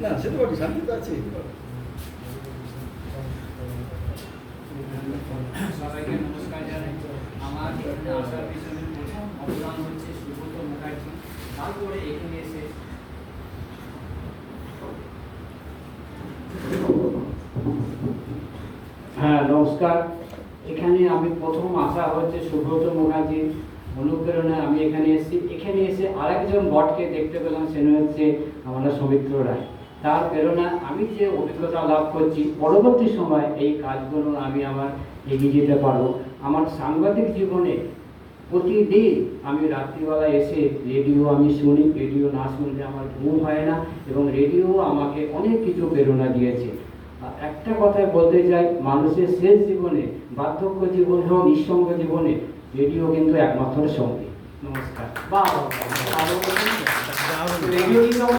না সেটা বলি শান্তি তো আছে সবাইকে নমস্কার জানাই। আমার এখানে আসার পিছনে প্রথম অবদান হচ্ছে সুব্রত মুখার্জি। তারপরে এখানে এসে হ্যাঁ নমস্কার। এখানে আমি প্রথম আসা হচ্ছে সুব্রত মুখার্জির অনুপ্রেরণায় আমি এখানে এসেছি। এখানে এসে আরেকজন বটকে দেখতে পেলাম, সে হচ্ছে আমাদের সৌমিত্র রায়। তার প্রেরণা, আমি যে অভিজ্ঞতা লাভ করছি, পরবর্তী সময় এই কাজগুলো আমি আমার এগিয়ে যেতে পারব। আমার সাংবাদিক জীবনে প্রতিদিন আমি রাত্রিবেলা এসে রেডিও আমি শুনি, রেডিও না শুনলে আমার ঘুম হয় না এবং রেডিও আমাকে অনেক কিছু প্রেরণা দিয়েছে। একটা কথাই বলতে চাই মানুষের শেষ জীবনে বার্ধক্য জীবন হোক নিঃসঙ্গ জীবনে রেডিও কিন্তু একমাত্র সঙ্গী। নমস্কার। রেডিও